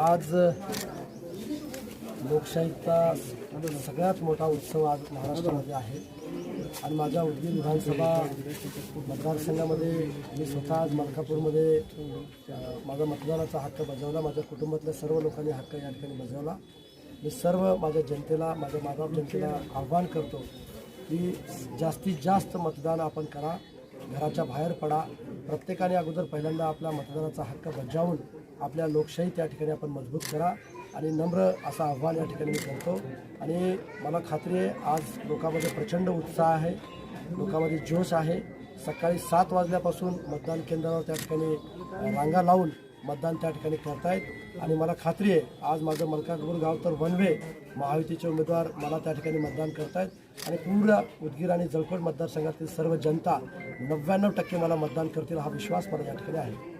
आज लोकशाहीचा सगळ्यात मोठा उत्सव आज महाराष्ट्रामध्ये आहे. आणि माझ्या उदगीर विधानसभा मतदारसंघामध्ये मी स्वतः आज मलकापूरमध्ये माझा मतदानाचा हक्क बजावला माझ्या कुटुंबातल्या सर्व लोकांनी हक्क या ठिकाणी बजावला. मी सर्व माझ्या जनतेला माझ्या माझा जनतेला आव्हान करतो की जास्तीत जास्त मतदान आपण करा. घराच्या बाहेर पडा. प्रत्येकाने अगोदर पहिल्यांदा आपला मतदानाचा हक्क बजावून आपल्या लोकशाही त्या ठिकाणी आपण मजबूत करा. आणि नम्र असं आव्हान या ठिकाणी मी करतो. आणि मला खात्री आहे आज लोकांमध्ये प्रचंड उत्साह आहे. लोकांमध्ये जोश आहे. सकाळी सात वाजल्यापासून मतदान केंद्रावर त्या ठिकाणी रांगा लावून मतदान त्या ठिकाणी करतायत. आणि मला खात्री आहे आज माझं मलकापूर गाव तर वनवे महायुतीचे उमेदवार मला त्या ठिकाणी मतदान करतायत. आणि पूर्ण उदगीर आणि जळकोट मतदारसंघातील सर्व जनता नव्याण्णव टक्के मला मतदान करतील हा विश्वास मला या ठिकाणी आहे.